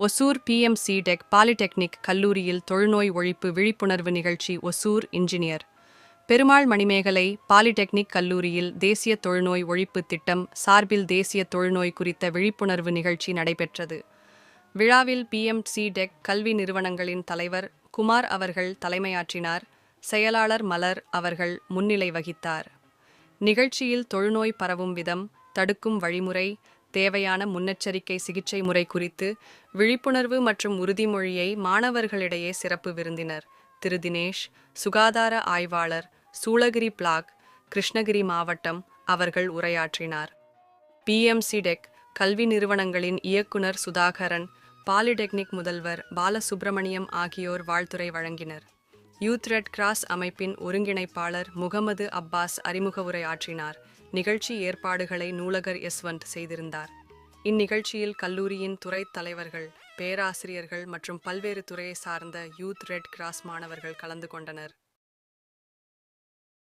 Hosur BMC tech polytechnic கல்லூரியில் தொழுநோய் ஒழிப்பு விழிப்புணர்வு நிகழ்ச்சி ஒசூர் இன்ஜினியர். பெருமாள் மணிமேகலை பாலிடெக்னிக் கல்லூரியில் தேசிய தொழுநோய் ஒழிப்பு திட்டம் சார்பில் தேசிய தொழுநோய் குறித்த விழிப்புணர்வு நிகழ்ச்சி நடைபெற்றது. விழாவில் பிஎம்சி டெக் கல்வி நிறுவனங்களின் தலைவர் குமார் அவர்கள் தலைமையாற்றினார். செயலாளர் மலர் அவர்கள் முன்னிலை வகித்தார். நிகழ்ச்சியில் தொழுநோய் பரவும் விதம் தடுக்கும் வழிமுறை தேவையான முன்னெச்சரிக்கை சிகிச்சை முறை குறித்து விழிப்புணர்வு மற்றும் உறுதிமொழியை மாணவர்களிடையே சிறப்பு விருந்தினர் திரு தினேஷ் சுகாதார ஆய்வாளர் சூளகிரி பிளாக் கிருஷ்ணகிரி மாவட்டம் அவர்கள் உரையாற்றினார். பிஎம்சி டெக் கல்வி நிறுவனங்களின் இயக்குனர் சுதாகரன் பாலிடெக்னிக் முதல்வர் பாலசுப்பிரமணியம் ஆகியோர் வாழ்த்துரை வழங்கினர். யூத் ரெட் கிராஸ் அமைப்பின் ஒருங்கிணைப்பாளர் முகமது அப்பாஸ் அறிமுக உரை ஆற்றினார் நிகழ்ச்சி ஏற்பாடுகளை நூலகர் யஸ்வந்த் செய்திருந்தார். இந்நிகழ்ச்சியில் கல்லூரியின் துறை தலைவர்கள் பேராசிரியர்கள் மற்றும் பல்வேறு துறையை சார்ந்த யூத் ரெட் கிராஸ் மாணவர்கள் கலந்து கொண்டனர்.